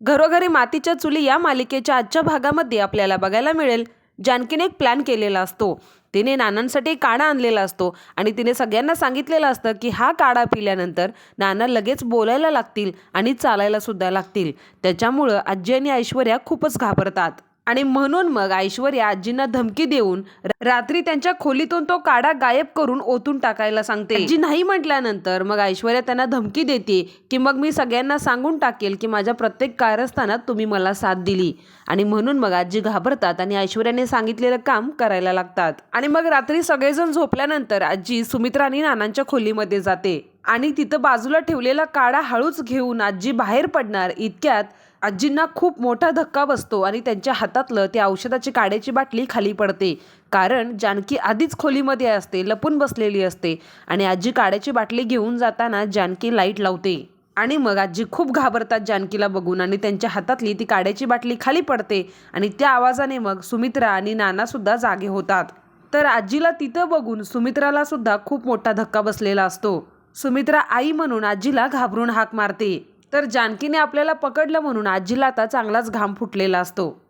घरोघरी मातीच्या चुली या मालिकेच्या आजच्या भागामध्ये आपल्याला बघायला मिळेल. जानकीने एक प्लॅन केलेला असतो. तिने नानांसाठी काढा आणलेला असतो आणि तिने सगळ्यांना सांगितलेलं असतं की हा काढा पिल्यानंतर नाना लगेच बोलायला लागतील आणि चालायला सुद्धा लागतील. त्याच्यामुळं आजी आणि ऐश्वर्या खूपच घाबरतात. आणि म्हणून मग ऐश्वर्या आजींना धमकी देऊन रात्री त्यांच्या खोलीतून तो काढा गायब करून ओतून टाकायला सांगते. आजी नाही म्हटल्यानंतर मग ऐश्वर्या त्यांना धमकी देते की मग मी सगळ्यांना सांगून टाकेल की माझ्या प्रत्येक कारस्थानात तुम्ही मला साथ दिली. आणि म्हणून मग आजी घाबरतात आणि ऐश्वर्याने सांगितलेलं काम करायला लागतात. आणि मग रात्री सगळेजण झोपल्यानंतर आजी सुमित्रा आणि नानांच्या खोलीमध्ये जाते. आणि तिथं बाजूला ठेवलेला काढा हळूच घेऊन आजी बाहेर पडणार इतक्यात आजींना खूप मोठा धक्का बसतो आणि त्यांच्या हातातलं त्या औषधाची काड्याची बाटली खाली पडते. कारण जानकी आधीच खोलीमध्ये असते लपून बसलेली असते आणि आजी काड्याची बाटली घेऊन जाताना जानकी लाइट लावते. आणि मग आजी खूप घाबरतात जानकीला बघून आणि त्यांच्या हातातली ती काड्याची बाटली खाली पडते आणि त्या आवाजाने मग सुमित्रा आणि नानासुद्धा जागे होतात. तर आजीला तिथं बघून सुमित्राला सुद्धा खूप मोठा धक्का बसलेला असतो. सुमित्रा आई म्हणून आजीला घाबरून हाक मारते. तर जानकीने आपल्याला पकडलं म्हणून आजीला आता चांगलाच घाम फुटलेला असतो.